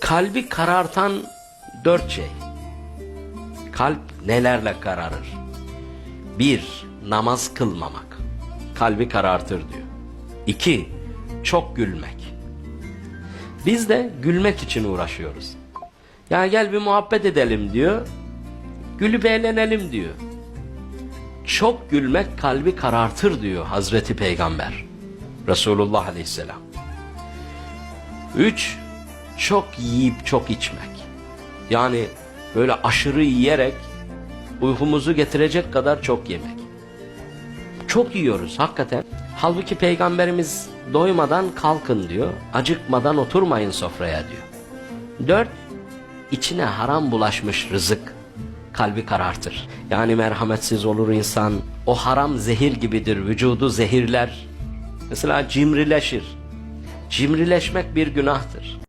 Kalbi karartan dört şey. Kalp nelerle kararır? Bir, namaz kılmamak. Kalbi karartır diyor. İki, çok gülmek. Biz de gülmek için uğraşıyoruz. Ya gel bir muhabbet edelim diyor. Gülüp eğlenelim diyor. Çok gülmek kalbi karartır diyor Hazreti Peygamber. Resulullah Aleyhisselam. Üç, çok yiyip çok içmek. Yani böyle aşırı yiyerek uykumuzu getirecek kadar çok yemek. Çok yiyoruz hakikaten. Halbuki Peygamberimiz doymadan kalkın diyor. Acıkmadan oturmayın sofraya diyor. Dört, içine haram bulaşmış rızık kalbi karartır. Yani merhametsiz olur insan. O haram zehir gibidir. Vücudu zehirler. Mesela cimrileşir. Cimrileşmek bir günahtır.